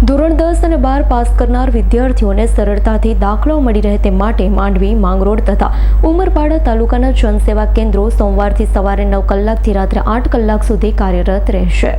ધોરણ દસ અને બાર પાસ કરનાર વિદ્યાર્થીઓને સરળતાથી દાખલો મળી રહે તે માટે માંડવી, માંગરોળ તથા ઉમરપાડા તાલુકાના જનસેવા કેન્દ્રો સોમવારથી સવારે નવ કલાકથી રાત્રે આઠ કલાક સુધી કાર્યરત રહેશે.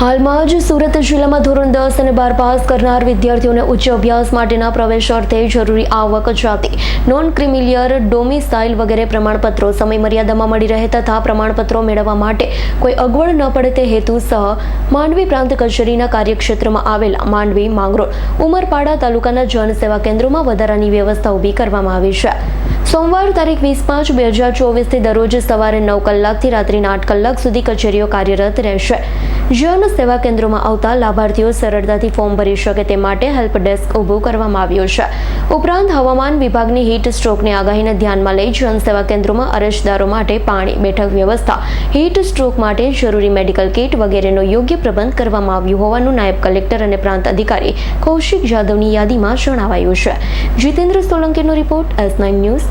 હાલમાં જ સુરત જિલ્લામાં ધોરણ દસ અને બાર પાસ કરનાર વિદ્યાર્થીઓને ઉચ્ચ અભ્યાસ માટેના પ્રવેશ અર્થે જરૂરી આવક જાતિ નોન ક્રિમિલિયર ડોમિસાઇલ વગેરે પ્રમાણપત્રો સમય મર્યાદામાં મળી રહે તથા પ્રમાણપત્રો મેળવવા માટે કોઈ અગવડ ન પડે તે હેતુ સહ માંડવી પ્રાંત કચેરીના કાર્યક્ષેત્રમાં આવેલા માંડવી માંગરોળ ઉમરપાડા તાલુકાના જનસેવા કેન્દ્રોમાં વધારાની વ્યવસ્થા ઊભી કરવામાં આવી છે. સોમવાર તારીખ વીસ પાંચ બે હજાર ચોવીસથી દરરોજ સવારે નવ કલાકથી રાત્રિના આઠ કલાક સુધી કચેરીઓ કાર્યરત રહેશે. જન સેવા કેન્દ્રોમાં આવતા લાભાર્થીઓ સરળતાથી ફોર્મ ભરી શકે તે માટે હેલ્પ ડેસ્ક ઊભું કરવામાં આવ્યું છે. ઉપરાંત હવામાન વિભાગની હીટ સ્ટ્રોકની આગાહીને ધ્યાનમાં લઈ જન સેવા કેન્દ્રોમાં અરજદારો માટે પાણી, બેઠક વ્યવસ્થા, હીટ સ્ટ્રોક માટે જરૂરી મેડિકલ કિટ વગેરેનો યોગ્ય પ્રબંધ કરવામાં આવ્યું હોવાનું નાયબ કલેક્ટર અને પ્રાંત અધિકારી કૌશિક જાદવની યાદીમાં જણાવાયું છે. Jitendra સોલંકીનો report S nine news